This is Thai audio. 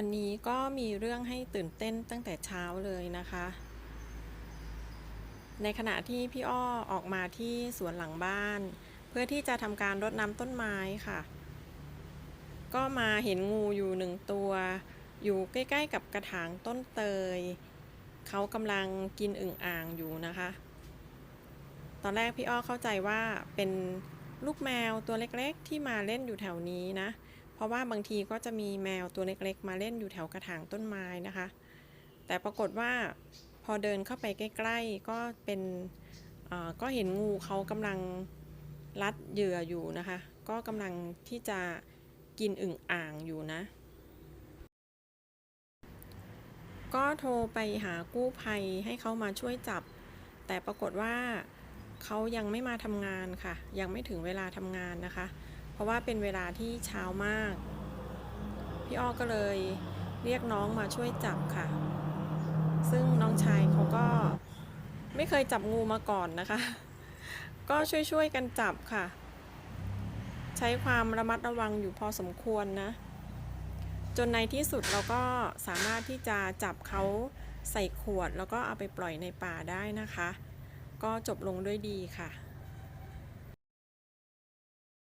วันนี้ก็มีเรื่องให้ตื่นเต้นตั้งแต่เช้าเลยนะคะ ในขณะที่พี่อ้อออกมาที่สวนหลังบ้าน เพื่อที่จะทำการรดน้ำต้นไม้ค่ะ ก็มาเห็นงูอยู่หนึ่งตัว อยู่ใกล้ๆกับกระถางต้นเตย เขากำลังกินอึ่งอ่างอยู่นะคะ ตอนแรกพี่อ้อเข้าใจว่าเป็นลูกแมวตัวเล็กๆ ที่มาเล่นอยู่แถวนี้นะ เพราะว่าบางทีก็จะมีแมวตัวเล็กๆ มาเล่นอยู่แถวกระถางต้นไม้นะคะ แต่ปรากฏว่าพอเดินเข้าไปใกล้ๆ ก็เป็นก็เห็นงูเขากำลังรัดเหยื่ออยู่นะคะ ก็กำลังที่จะกินอึ่งอ่างอยู่นะ ก็โทรไปหากู้ภัยให้เขามาช่วยจับ แต่ปรากฏว่าเขายังไม่มาทำงานค่ะ ยังไม่ถึงเวลาทำงานนะคะ เพราะว่าเป็นเวลาที่เช้ามาก พี่อ้อก็เลยเรียกน้องมาช่วยจับค่ะ ซึ่งน้องชายเขาก็ไม่เคยจับงูมาก่อนนะคะ ก็ช่วยๆกันจับค่ะ ใช้ความระมัดระวังอยู่พอสมควรนะ จนในที่สุดเราก็สามารถที่จะจับเขาใส่ขวดแล้วก็เอาไปปล่อยในป่าได้นะคะ ก็จบลงด้วยดีค่ะ